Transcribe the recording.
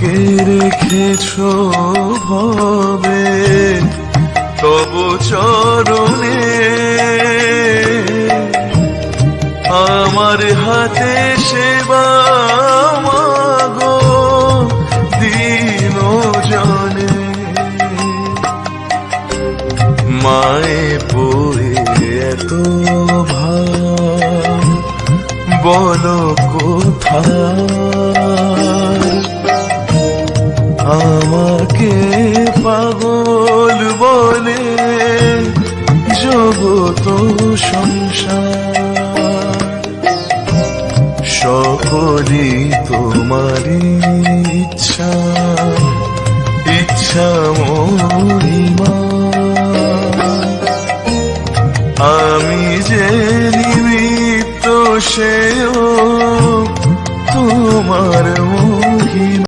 আমাকে রেখেছ হবে তব চরণে আমার হাতে সেবা মাগো দিন জনে। মায়ে বয়ে এত ভাব বল কোথায় যাকে পাগল বলে জগত সংসার। সকলে তোমার ইচ্ছা ইচ্ছা মহিমা। আমি যে নিমিত্ত, সেও তোমার মহিমা।